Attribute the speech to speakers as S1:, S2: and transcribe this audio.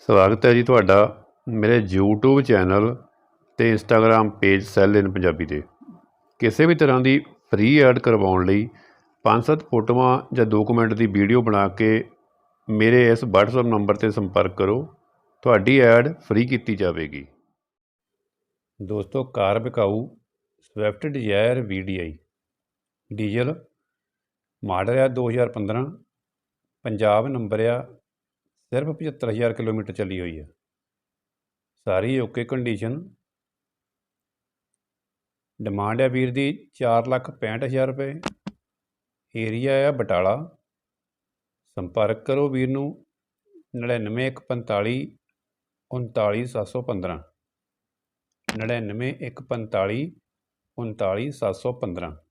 S1: ਸਵਾਗਤ ਹੈ ਜੀ ਤੁਹਾਡਾ ਮੇਰੇ YouTube ਚੈਨਲ ਤੇ Instagram page sale in Punjabi ਤੇ। ਕਿਸੇ ਵੀ ਤਰ੍ਹਾਂ ਦੀ ਫ੍ਰੀ ਐਡ ਕਰਵਾਉਣ ਲਈ ਪੰਜ ਸੱਤ ਫੋਟੋਆਂ ਜਾਂ ਦੋ ਦੀ ਵੀਡੀਓ ਬਣਾ ਕੇ ਮੇਰੇ ਇਸ WhatsApp ਨੰਬਰ ਤੇ ਸੰਪਰਕ ਕਰੋ। ਤੁਹਾਡੀ ਐਡ ਫ੍ਰੀ ਕੀਤੀ ਜਾਵੇਗੀ। ਦੋਸਤੋ, car ਵਿਕਾਊ Swift Dzire VDI diesel model ਆ 2015 ਪੰਜਾਬ ਨੰਬਰ ਆ ਸਿਰਫ 75000 ਕਿਲੋਮੀਟਰ ਚੱਲੀ ਹੋਈ ਹੈ। ਸਾਰੀ ਓਕੇ ਕੰਡੀਸ਼ਨ ਡਿਮਾਂਡ ਹੈ ਵੀਰ ਦੀ 465000 ਰੁਪਏ। ਏਰੀਆ ਆ ਬਟਾਲਾ। ਸੰਪਰਕ ਕਰੋ ਵੀਰ ਨੂੰ 99145 39715 99145 39715